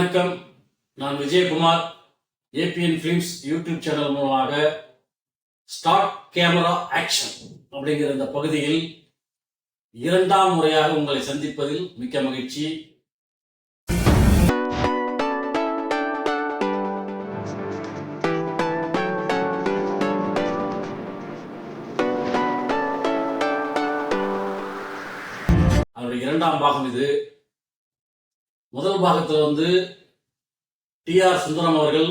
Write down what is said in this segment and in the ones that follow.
வணக்கம். நான் Vijayakumar ABN films YouTube channel மூலமாக ஸ்டார்ட் கேமரா ஆக்ஷன் அப்படிங்கிற இந்த பகுதியில் இரண்டாம் முறையாக உங்களை சந்திப்பதில் மிக்க மகிழ்ச்சி. அதனுடைய இரண்டாம் பாகம் இது. முதல் பாகத்தில் வந்து டி ஆர் சுந்தரம் அவர்கள்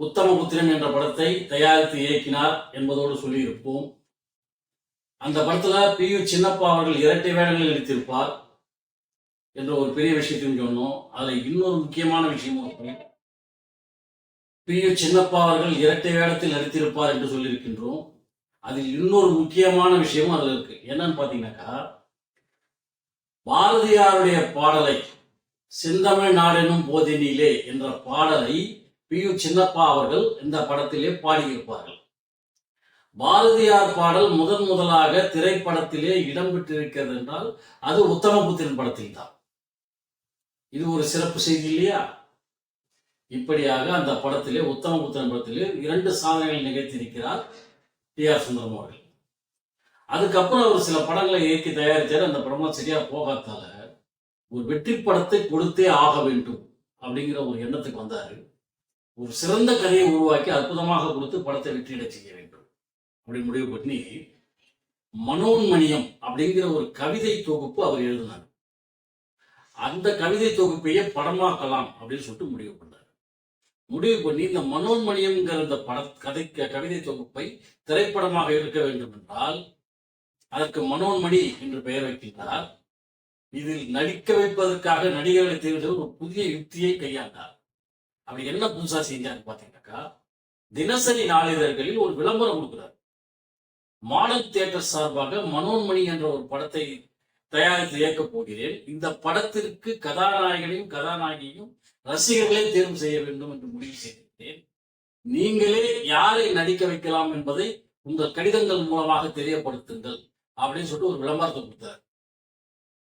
உத்தமபுத்திரன் என்ற படத்தை தயாரித்து இயக்கினார் என்பதோடு சொல்லியிருப்போம். அந்த படத்தில் பி யு சின்னப்பா அவர்கள் இரட்டை வேடங்களில் நடித்திருப்பார் என்ற ஒரு பெரிய விஷயத்தையும் சொன்னோம். அதில் இன்னொரு முக்கியமான விஷயமும் இருக்கு. பி யு சின்னப்பா அவர்கள் இரட்டை வேடத்தில் நடித்திருப்பார் என்று சொல்லியிருக்கின்றோம். அதில் இன்னொரு முக்கியமான விஷயமும் அதில் இருக்கு. என்னன்னு பார்த்தீங்கன்னாக்கா பாரதியாருடைய பாடலை சிந்தமிழ் நாடெனும் போதினிலே என்ற பாடலை பி யு சின்னப்பா அவர்கள் இந்த படத்திலே பாடியிருப்பார்கள். பாரதியார் பாடல் முதன் முதலாக திரைப்படத்திலே இடம்பெற்றிருக்கிறது என்றால் அது உத்தமபுத்திரன் படத்தில் தான் இது ஒரு சிறப்பு செய்தி இல்லையா? இப்படியாக அந்த படத்திலே உத்தமபுத்திரன் படத்திலே இரண்டு சாதனைகள் நிகழ்த்தியிருக்கிறார் டி ஆர் சுந்தரம் அவர்கள். அதுக்கப்புறம் அவர் சில படங்களை இயக்கி தயாரித்தார் அந்த படம்லாம் சரியா போகாதால ஒரு வெற்றி படத்தை கொடுத்தே ஆக வேண்டும் அப்படிங்கிற ஒரு எண்ணத்துக்கு வந்தாரு. ஒரு சிறந்த கதையை உருவாக்கி அற்புதமாக கொடுத்து படத்தை வெற்றியிட செய்ய வேண்டும் அப்படி முடிவு பண்ணி மனோன்மணியம் அப்படிங்கிற ஒரு கவிதை தொகுப்பு அவர் எழுதினார். அந்த கவிதை தொகுப்பையே படமாக்கலாம் அப்படின்னு சொல்லிட்டு முடிவு பண்ணார். முடிவு பண்ணி இந்த மனோன்மணியம்ங்கிற இந்த பட கதை கவிதை தொகுப்பை திரைப்படமாக எடுக்க வேண்டும் என்றால் அதற்கு மனோன்மணி என்று பெயர் வைக்கின்றார் இதில் நடிக்க வைப்பதற்காக நடிகர்களை தேர்வு ஒரு புதிய யுக்தியை கையாண்டார். அப்படி என்ன புதுசா செஞ்சாரு பாத்தீங்கன்னாக்கா தினசரி நாளிதழ்களில் ஒரு விளம்பரம் கொடுக்கிறார். மாடல் தியேட்டர் சார்பாக மனோன்மணி என்ற ஒரு படத்தை தயாரித்து இயக்கப் போகிறேன். இந்த படத்திற்கு கதாநாயகனையும் கதாநாயகியும் ரசிகர்களே தேர்வு செய்ய வேண்டும் என்று முடிவு செய்திருந்தேன் நீங்களே யாரை நடிக்க வைக்கலாம் என்பதை உங்கள் கடிதங்கள் மூலமாக தெரியப்படுத்துங்கள். அப்படின்னு சொல்லிட்டு ஒரு விளம்பரத்தை கொடுத்தார்.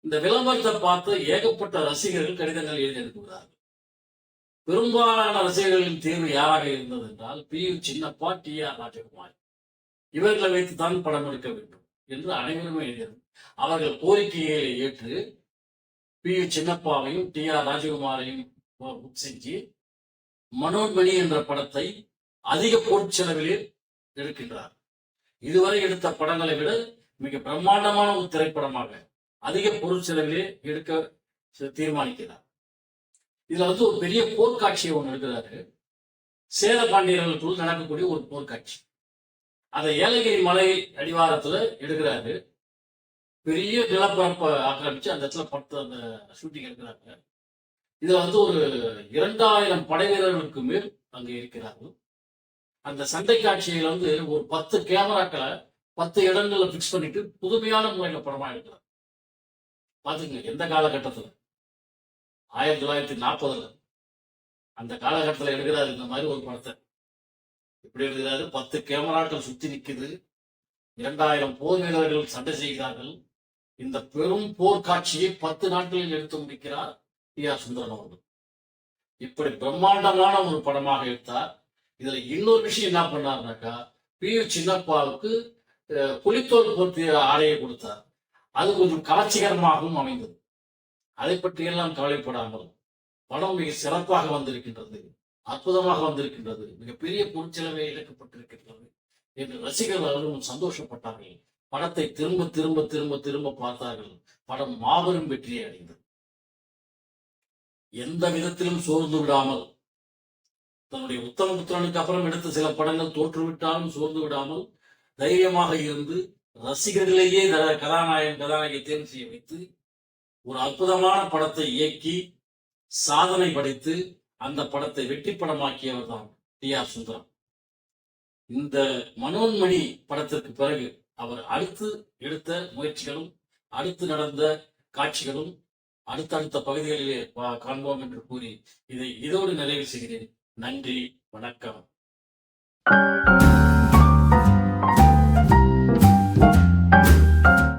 இந்த விளம்பரத்தை பார்த்து ஏகப்பட்ட ரசிகர்கள் கடிதங்கள் எழுதி அனுப்புகிறார்கள். பெரும்பாலான ரசிகர்களின் தேர்வு யாராக இருந்தது என்றால் P U Chinnappa T R Rajakumar. இவர்களை வைத்து தான் படம் எடுக்க வேண்டும் என்று அனைவருமே எழுதியது. அவர்கள் கோரிக்கைகளை ஏற்று பி யு சின்னப்பாவையும் டி ஆர் ராஜகுமாரையும் புக் செஞ்சு மனோன்மணி என்ற படத்தை அதிக பொருட்செலவிலே எடுக்கின்றார். இதுவரை எடுத்த படங்களை விட மிக பிரம்மாண்டமான ஒரு திரைப்படமாக அதிக பொருட்செலவிலே எடுக்க தீர்மானிக்கிறார். இதுல வந்து ஒரு பெரிய போர்க்காட்சியை ஒன்று எடுக்கிறாரு. சேர பாண்டியர்களுக்குள் நடக்கக்கூடிய ஒரு போர்க்காட்சி. அதை ஏலகிரி மலை அடிவாரத்துல எடுக்கிறாரு. பெரிய நிலப்பரப்பை ஆக்கிரமிச்சு அந்த இடத்துல படுத்து அந்த ஷூட்டிங் எடுக்கிறாங்க. இதுல வந்து ஒரு இரண்டாயிரம் படை வீரர்களுக்கு மேல் அங்க இருக்கிறார்கள். அந்த சண்டை காட்சியில வந்து ஒரு பத்து கேமராக்களை பத்து இடங்களில் ஃபிக்ஸ் பண்ணிட்டு புதுமையான முறையில் படமா எடுக்கிறார். பார்த்துங்க எந்த காலகட்டத்தில்? ஆயிரத்தி தொள்ளாயிரத்தி நாற்பதுல. அந்த காலகட்டத்தில் எடுக்கிறாரு இந்த மாதிரி ஒரு படத்தை இப்படி எடுக்கிறாரு பத்து கேமராக்கள் சுத்தி நிற்குது இரண்டாயிரம் போர் வீரர்கள் சண்டை செய்கிறார்கள். இந்த பெரும் போர்க்காட்சியை பத்து நாட்களில் எடுத்து முடிக்கிறார் டி ஆர் சுந்தரன் அவர்கள். இப்படி பிரம்மாண்டமான ஒரு படமாக எடுத்தார். இதுல இன்னொரு விஷயம் என்ன பண்ணாருனாக்கா பி சின்னப்பாவுக்கு புலித்தோல் பொருத்திய ஆடையை கொடுத்தார். அது கொஞ்சம் கவர்ச்சிகரமாகவும் அமைந்தது. அதை பற்றியெல்லாம் கவலைப்படாமல் படம் மிக சிறப்பாக வந்திருக்கின்றது அற்புதமாக வந்திருக்கின்றது மிகப்பெரிய பொருட்செலவே இழக்கப்பட்டிருக்கின்றது என்று ரசிகர்கள் அவர்களும் சந்தோஷப்பட்டார்கள். படத்தை திரும்ப திரும்ப திரும்ப திரும்ப பார்த்தார்கள். படம் மாபெரும் வெற்றியை அடைந்தது. எந்த விதத்திலும் சோர்ந்து விடாமல் தன்னுடைய உத்தம புத்திரனுக்கு அப்புறம் எடுத்த சில படங்கள் தோற்றுவிட்டாலும் சோர்ந்து விடாமல் தைரியமாக இருந்து ரசிகர்களையே கதாநாயகன் கதாநாயகி தேர்வு செய்ய வைத்து ஒரு அற்புதமான படத்தை இயக்கி சாதனை படைத்து அந்த படத்தை வெற்றி படமாக்கியவர் தான் டி ஆர் சுந்தரம். இந்த மனோன்மணி படத்திற்கு பிறகு அவர் அடுத்து எடுத்த முயற்சிகளும் அடுத்து நடந்த காட்சிகளும் அடுத்தடுத்த பகுதிகளிலே பா- காண்போம் என்று கூறி இதை இதோடு நிறைவு செய்கிறேன். நன்றி வணக்கம்.